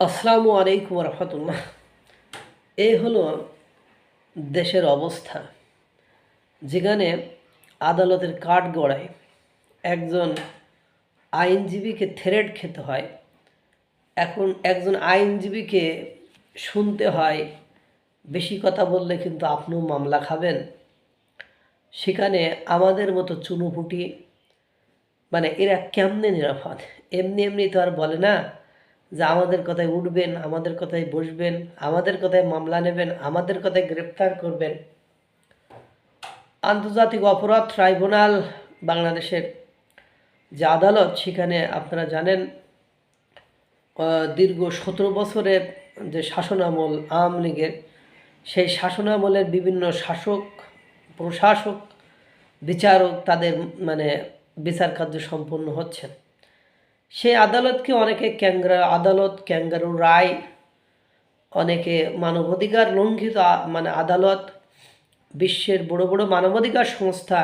আসসালামু আলাইকুম রহমতুল্লাহ এই হলো দেশের অবস্থা। যেখানে আদালতের কাঠ গড়ায় একজন আইনজীবীকে থ্রেড খেতে হয়, এখন একজন আইনজীবীকে শুনতে হয়, বেশি কথা বললে কিন্তু আপনিও মামলা খাবেন। সেখানে আমাদের মতো চুনুপুটি মানে এরা কেমনে নিরাপদ? এমনি এমনি তো আর বলে না যে আমাদের কথায় উঠবেন, আমাদের কথায় বসবেন, আমাদের কথায় মামলা নেবেন, আমাদের কথায় গ্রেপ্তার করবেন। আন্তর্জাতিক অপরাধ ট্রাইব্যুনাল বাংলাদেশের যে আদালত, সেখানে আপনারা জানেন দীর্ঘ সতেরো বছরের যে শাসনামল আওয়ামী লীগের, সেই শাসনামলের বিভিন্ন শাসক, প্রশাসক, বিচারক, তাদের মানে বিচার কার্য সম্পন্ন হচ্ছেন। সেই আদালতকে অনেকে ক্যাঙ্গারা আদালত, ক্যাঙ্গারু রায়, অনেকে মানবাধিকার লঙ্ঘিত মানে আদালত, বিশ্বের বড় বড় মানবাধিকার সংস্থা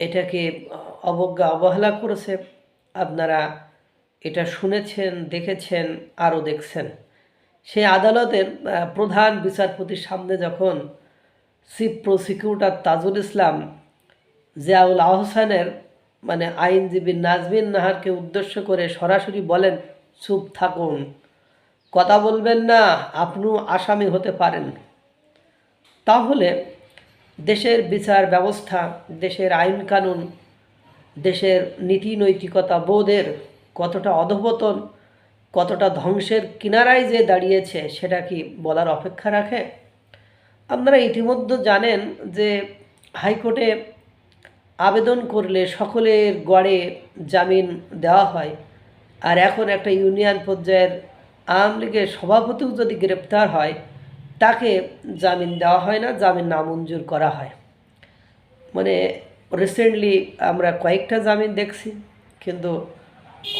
এটাকে অবজ্ঞা, অবহেলা করেছে। আপনারা এটা শুনেছেন, দেখেছেন, আরও দেখছেন। সেই আদালতের প্রধান বিচারপতির সামনে যখন চিফ প্রসিকিউটর তাজুল ইসলাম জিয়াউল আহসানের মানে আইনজীবী নাজমিন নাহারকে উদ্দেশ্য করে সরাসরি বলেন, চুপ থাকুন। কথা বলবেন না আপনিও আসামি হতে পারেন। তাহলে দেশের বিচার ব্যবস্থা, দেশের আইন কানুন, দেশের নীতি নৈতিকতা বোধের কতটা অধপতন, কতটা ধ্বংসের কিনারায় যে দাঁড়িয়েছে, সেটা কি বলার অপেক্ষা রাখে? আপনারা ইতিমধ্যে জানেন যে হাইকোর্টে আবেদন করলে সকলের গড়ে জামিন দেওয়া হয়। আর এখন একটা ইউনিয়ন পর্যায়ের আওয়ামী লীগের সভাপতিও যদি গ্রেপ্তার হয়, তাকে জামিন দেওয়া হয় না, জামিন নামঞ্জুর করা হয়। মানে রিসেন্টলি আমরা কয়েকটা জামিন দেখছি, কিন্তু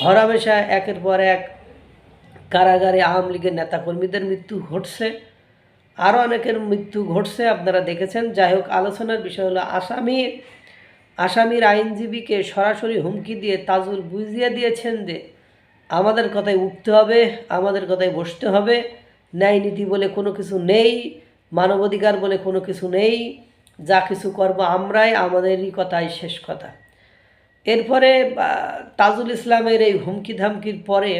হরামেশা একের পর এক কারাগারে আওয়ামী লীগের নেতাকর্মীদের মৃত্যু ঘটছে। আরও অনেকের মৃত্যু ঘটছে, আপনারা দেখেছেন। যাই হোক, আলোচনার বিষয় হলো আসামি আসামির আইনজীবীকে সরাসরি হুমকি দিয়ে তাজুল বুঝিয়ে দিয়েছেন যে আমাদের কথায় উঠতে হবে, আমাদের কথায় বসতে হবে, ন্যায় নীতি বলে কোনো কিছু নেই, মানবাধিকার বলে কোনো কিছু নেই, যা কিছু করব আমরাই, আমাদেরই কথাই শেষ কথা। এরপরে তাজুল ইসলামের এই হুমকি ধামকির পরে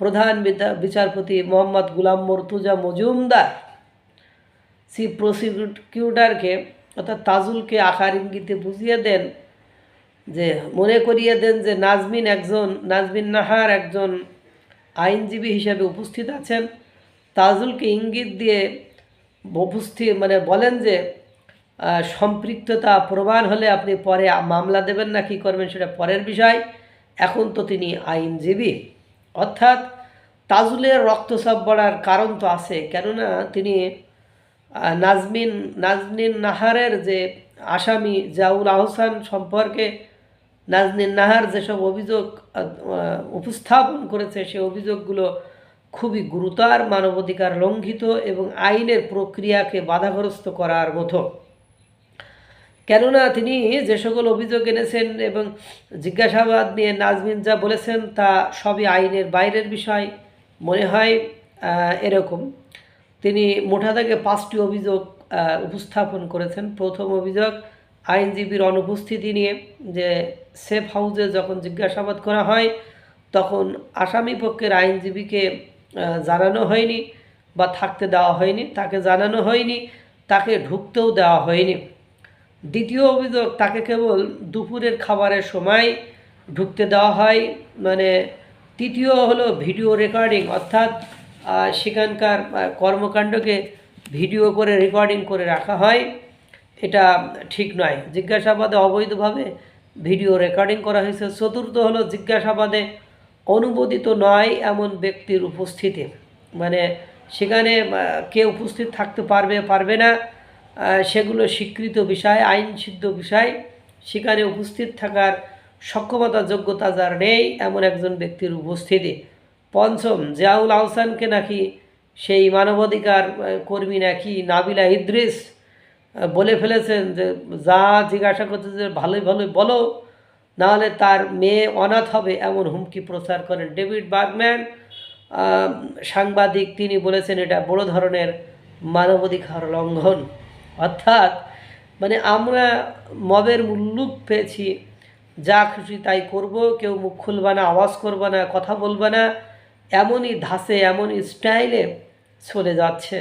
প্রধান বিচারপতি মোহাম্মদ গুলাম মর্তুজা মজুমদার চিফ প্রসিকিউটারকে অর্থাৎ তাজুলকে আকার ইঙ্গিতে বুঝিয়ে দেন যে, মনে করিয়ে দেন যে নাজমিন একজন, নাজমিন নাহার একজন আইনজীবী হিসেবে উপস্থিত আছেন। তাজুলকে ইঙ্গিত দিয়ে উপস্থিত মানে বলেন যে সম্পৃক্ততা প্রমাণ হলে আপনি পরে মামলা দেবেন না, কি করবেন সেটা পরের বিষয়। এখন তো তিনি আইনজীবী। অর্থাৎ তাজুলের রক্তচাপ বাড়ার কারণ তো আছে। কেননা তিনি নাজমিন নাজমিন নাহারের যে আসামি জাউল আহসান সম্পর্কে নাজমিন নাহার যেসব অভিযোগ উপস্থাপন করেছে, সে অভিযোগগুলো খুবই গুরুতর, মানবাধিকার লঙ্ঘিত এবং আইনের প্রক্রিয়াকে বাধাগ্রস্ত করার মতো। কেননা তিনি যে সকল অভিযোগ এনেছেন এবং জিজ্ঞাসাবাদ নিয়ে নাজমিন যা বলেছেন তা সবই আইনের বাইরের বিষয়, মনে হয় এরকম। তিনি মোটা থেকে পাঁচটি অভিযোগ উপস্থাপন করেছেন। প্রথম অভিযোগ, আইনজীবীর অনুপস্থিতি নিয়ে যে সেফ হাউসে যখন জিজ্ঞাসাবাদ করা হয়, তখন আসামি পক্ষের আইনজীবীকে জানানো হয়নি বা থাকতে দেওয়া হয়নি। তাকে জানানো হয়নি, তাকে ঢুকতেও দেওয়া হয়নি। দ্বিতীয় অভিযোগ, তাকে কেবল দুপুরের খাবারের সময় ঢুকতে দেওয়া হয়। মানে তৃতীয় হলো ভিডিও রেকর্ডিং, অর্থাৎ সেখানকার কর্মকাণ্ডকে ভিডিও করে রেকর্ডিং করে রাখা হয়। এটা ঠিক নয়। জিজ্ঞাসাবাদে অবৈধভাবে ভিডিও রেকর্ডিং করা হয়েছে। চতুর্থ হলো, জিজ্ঞাসাবাদে অনুমোদিত নয় এমন ব্যক্তির উপস্থিতি। মানে সেখানে কে উপস্থিত থাকতে পারবে পারবে না সেগুলো স্বীকৃত বিষয় আইন সিদ্ধ বিষয়। সেখানে উপস্থিত থাকার সক্ষমতা যোগ্যতা যার নেই, এমন একজন ব্যক্তির উপস্থিতি। পঞ্চম, জিয়াউল আহসানকে নাকি সেই মানবাধিকার কর্মী নাকি নাবিলা ইদ্রিস বলে ফেলেছেন যে, যা জিজ্ঞাসা করতে যে, ভালোই ভালোই বলো, নাহলে তার মেয়ে অনাথ হবে এমন হুমকি প্রচার করেন ডেভিড বার্গম্যান। সাংবাদিক তিনি বলেছেন এটা বড় ধরনের মানবাধিকার লঙ্ঘন। অর্থাৎ মানে আমরা মবের মুল্লুক পেয়েছি, যা খুশি তাই করব, কেউ মুখ খুলবে না, আওয়াজ করবে না, কথা বলবে না। এমনই ধাসে এমনই স্টাইলে চলে যাচ্ছে।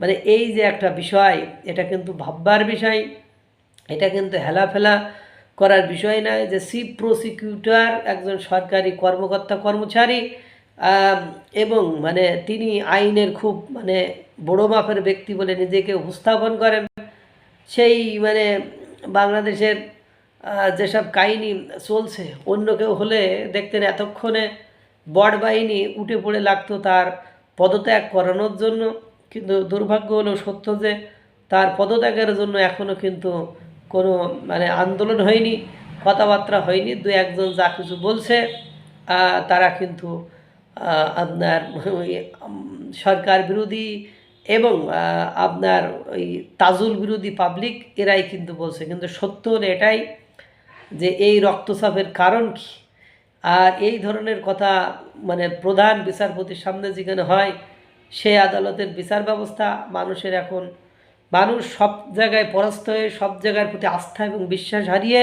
মানে এই যে একটা বিষয়, এটা কিন্তু ভাববার বিষয়, এটা কিন্তু হেলাফেলা করার বিষয় নয় যে চিফ প্রসিকিউটর একজন সরকারি কর্মকর্তা, কর্মচারী এবং মানে তিনি আইনের খুব মানে বড় মাপের ব্যক্তি বলে নিজেকে উপস্থাপন করেন। সেই মানে বাংলাদেশের যেসব কাহিনী চলছে, অন্য কেউ হলে দেখতেন এতক্ষণে বট বাহিনী উঠে পড়ে লাগতো তার পদত্যাগ করানোর জন্য। কিন্তু দুর্ভাগ্য হলো সত্য যে তার পদত্যাগের জন্য এখনও কিন্তু কোনো মানে আন্দোলন হয়নি, কথাবার্তা হয়নি। দু একজন যা কিছু বলছে তারা কিন্তু আপনার সরকার বিরোধী এবং আপনার ওই তাজুল বিরোধী পাবলিক এরাই কিন্তু বলছে। কিন্তু সত্য হলো এটাই যে এই রক্তচাপের কারণ কি? আর এই ধরনের কথা মানে প্রধান বিচারপতির সামনে যেখানে হয়, সেই আদালতের বিচার ব্যবস্থা মানুষের এখন, মানুষ সব জায়গায় পরাস্ত হয়ে সব জায়গার প্রতি আস্থা এবং বিশ্বাস হারিয়ে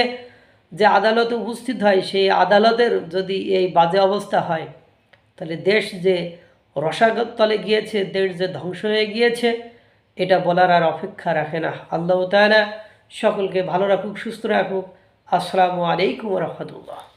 যে আদালতে উপস্থিত হয়, সেই আদালতের যদি এই বাজে অবস্থা হয়, তাহলে দেশ যে রসাগত তলে গিয়েছে, দেশ যে ধ্বংস হয়ে গিয়েছে, এটা বলার আর অপেক্ষা রাখে না। আল্লাহ তাআলা সকলকে ভালো রাখুক, সুস্থ রাখুক। আসসালামু আলাইকুম রহমতুল্লাহ।